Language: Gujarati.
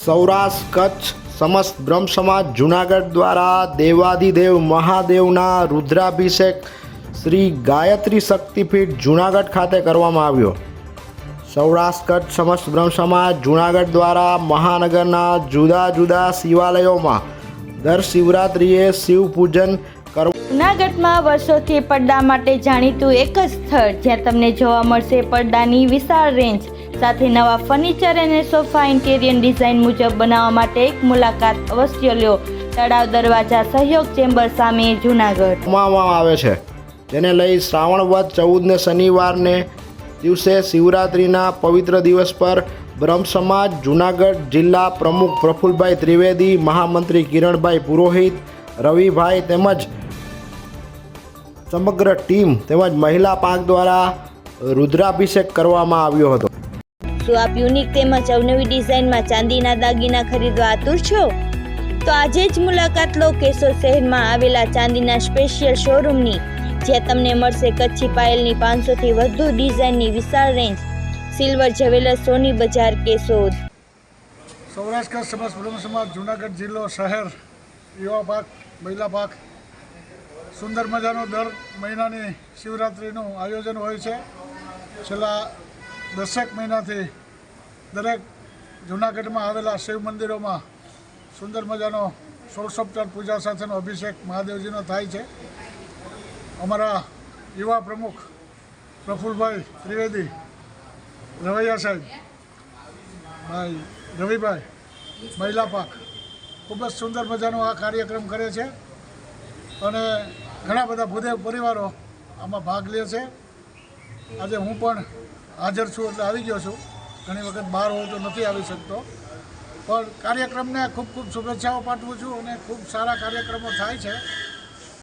સૌરાષ્ટ્ર કચ્છ, સમસ્ત બ્રહ્મ સમાજ, જુનાગઢ દ્વારા દેવાદિદેવ મહાદેવના રુદ્રાભિષેક શ્રી ગાયત્રી શક્તિપીઠ જુનાગઢ ખાતે કરવામાં આવ્યો. સૌરાષ્ટ્ર કચ્છ, સમસ્ત બ્રહ્મ સમાજ, જુનાગઢ દ્વારા મહાનગરના જુદા જુદા શિવાલયોમાં દર શિવરાત્રિએ શિવ પૂજન કરવું જુનાગઢમાં વર્ષોથી પડદા માટે જાણીતું એક જ સ્થળ જ્યાં તમને જોવા મળશે પડદાની વિશાળ રેન્જ. સાથે નવા ફર્નિચર અને સોફા ઇન્ટેરિયર ડિઝાઇન મુજબ બનાવવા માટે એક મુલાકાત અવશ્ય લ્યો તળાવ દરવાજા સહયોગ ચેમ્બર સામે જૂનાગઢ. કરવામાં આવે છે. જેને લઈ શ્રાવણ વધ ચૌદને શનિવારને દિવસે શિવરાત્રિના પવિત્ર દિવસ પર બ્રહ્મ સમાજ, જુનાગઢ જિલ્લા પ્રમુખ પ્રફુલભાઈ ત્રિવેદી, મહામંત્રી કિરણભાઈ પુરોહિત, રવિભાઈ તેમજ સમગ્ર ટીમ તેમજ મહિલા પાંખ દ્વારા રુદ્રાભિષેક કરવામાં આવ્યો હતો. શું આપ યુનિક તેમજ અવનવી ડિઝાઇનમાં ચાંદીના દાગીના ખરીદવા આતુર છો? તો આજે જ મુલાકાત લો કેશોદ શહેરમાં આવેલા ચાંદીના સ્પેશિયલ શોરૂમની જ્યાં તમને મળશે કચ્છી પાયલની પાંચસોથી વધુ ડિઝાઇનની વિશાળ રેન્જ સિલ્વર જ્વેલર્સ સોની બજાર કેશોદ. સૌરાષ્ટ્ર સમસ્ત બ્રહ્મ સમાજ, જુનાગઢ જિલ્લો, શહેર, યુવા પાક, મહિલા પાક, સુંદર મજાનો દર મહિનાની શિવરાત્રિનું આયોજન હોય છે. છેલ્લા દસેક મહિનાથી દરેક જુનાગઢમાં આવેલા શિવ મંદિરોમાં સુંદર મજાનો ષોડશોપચાર પૂજા સાથેનો અભિષેક મહાદેવજીનો થાય છે. અમારા યુવા પ્રમુખ પ્રફુલભાઈ ત્રિવેદી, રવૈયા સાહેબ, ભાઈ રવિભાઈ, મહિલા પાક, ખૂબ જ સુંદર મજાનો આ કાર્યક્રમ કરે છે અને ઘણા બધા ભૂદેવ પરિવારો આમાં ભાગ લે છે. આજે હું પણ હાજર છું, એટલે આવી ગયો છું. ઘણી વખત બહાર હોઉં તો નથી આવી શકતો. પણ કાર્યક્રમને ખૂબ ખૂબ શુભેચ્છાઓ પાઠવું છું અને ખૂબ સારા કાર્યક્રમો થાય છે.